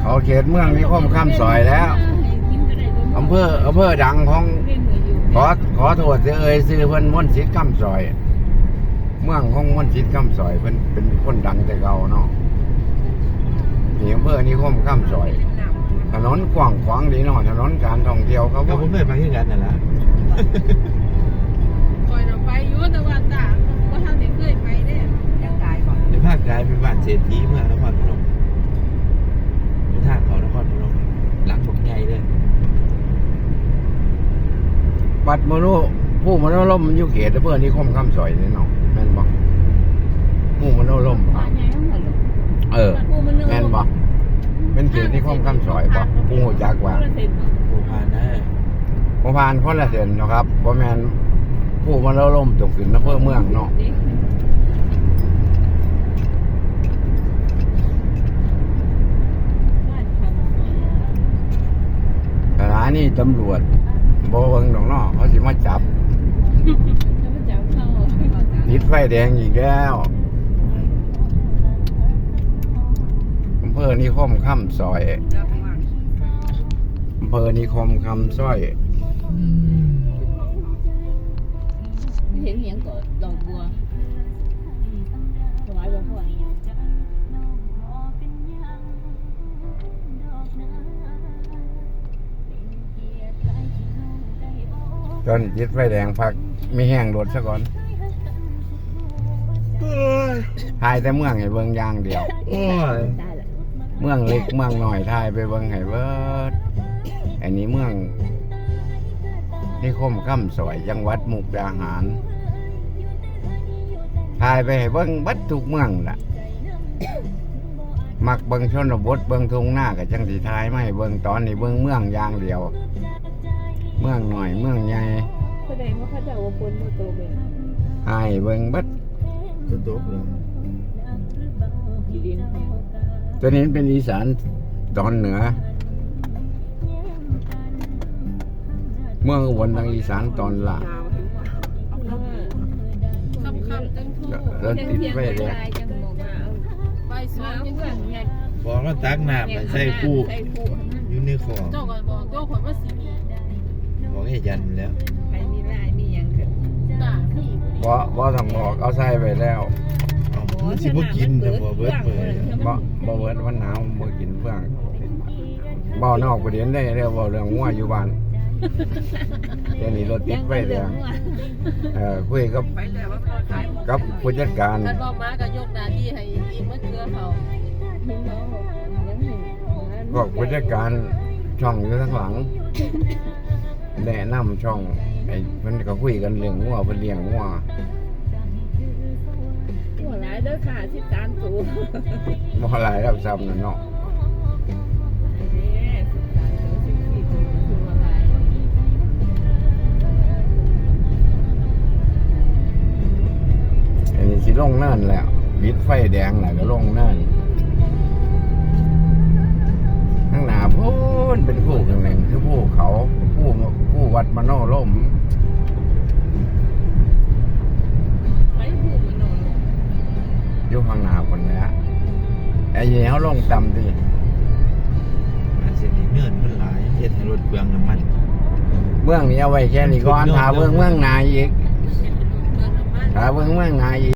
เขาเขตเมืองนิคมข้ามซอยแล้วอำเภออำเภอดังของขอขอโทษเด้อเอ่ยซื้อเพิ่นม่วนต์สิทธิ์ข้ามซอย เมืองของม่วนต์สิทธิ์ข้ามซอยเพิ่นเป็นคนดังแต่เก่าเนาะนี่อำเภอนิคมข้ามซอย ถนนกว้างขวางดีเนาะถนนการท่องเที่ยวเขาก็บ่ผมเคยไปที่กันนั่นแหละคอยเราไปอยู่แต่ว่าตาว่าท่านได้เคยไปเด้ยังกายก่อนในภาคกลายเป็นบ้านเศรษฐีเมืองนครพนมอยู่ทางเขานครพนม หลังผมใหญ่เลยวัดมโนผู้มโนลมมันอยู่เขตอำเภอนิคมข้ามซอยนี่เนาะแม่นบ่ผู้มโนลมบ้านใหญ่ทั้งหมดเลยเออแม่นบ่เป็นเขตนิคมข้ามซอยบ่ผู้รู้จักว่าโอพานนะบ่ผ่านคนละเส้นเนาะครับบ่แม่นผู้มโนลมตรงขึ้นอำเภอเมืองเนาะ สถานี ตำรวจบเบิงดอกเนาะเขาสิมาจับ ติดไฟแดงอีกแล้วอำเภอนิคมคำซอยอำเภอนิคมคำซอยเห็นเหียงก็ดอกบัวถวายหลวงพ่อ ตอนนี้ติดไฟแดงพักมีแห้งรถซะก่อนถ่ายแต่เมืองให้เบิ่งอย่างเดียว โอ้ยได้ละเมืองเล็กเมืองน้อยถ่ายไปเบิ่งให้เบิดอันนี้เมืองนิคมคำซอยจังหวัดมุกดาหารถ่ายไปให้เบิ่งเบัดทุกเมืองล่ะ มักเบิ่งชนบทเบิ่งทุ่งหน้ากับจังสีทายไม่เบิ่งตอนนี้เบิ่งเมืองอย่างเดียว เมืองหน่อยเมืองใหญ่แสดงว่าเขาจะว่าคนโมโตเป็นหายเบิ่งเบัดตัวโต๊ะเลยกี่เดือนเนี่ยตัวนี้เป็นอีสานตอนเหนือ เมืองอุบลทางอีสานตอนล่างคำคำจังทูแล้วติดไฟแดงจังบอกว่าไปสวนยังไงบอกว่าตักน้ำมันใส่ผู้ใส่ผู้อยู่ในคลองเจ้าก็บอกเจ้าคนว่าสีบอก ให้ยันแล้วใครมีลายมีหยังเกิดตาพี่บ่บ่ต้องบอกเอาใส่ไปแล้วเอามันสิบ่กินแต่บ่เบิดมื้อบ่บ่เบิดวันหนาวบ่กินเฟื่องบ่นอกประเด็นได้เรียกว่าเรื่องงัวอยู่บ้านแค่นี้รถติดไฟแดงเออคุยกับไปแล้วว่าเขาขายกับผู้จัดการท่านบอกมาก็ยกหน้าที่ให้อีมะเขือเขาพวกผู้จัดการช่องอยู่ข้างหลัง แนะนำช่องไอ้เพิ่นก็คุยกันเรื่องงัวเพิ่นเลี้ยงงัวหัวร้ายเด้อค่ะที่ตามตูบ่หลายรับซ้ำนั่นเนาะอันนี้สิลงเนินแล้วบิดไฟแดงแล้วก็ลงเนินข้างหน้าพูนเป็นผู้ข้างหนึ่ง ข้างหน้าคนนี้ไอ้เหี้ยเขาลงต่ำดิมันสิเนินมันหลายเฮ็ดให้รถเปลืองน้ำมันเมืองนี้เอาไว้แค่นี้ก่อนถาเมืองเมืองนาอีกเมืองน้ำมันถาเมืองเมืองนาอีก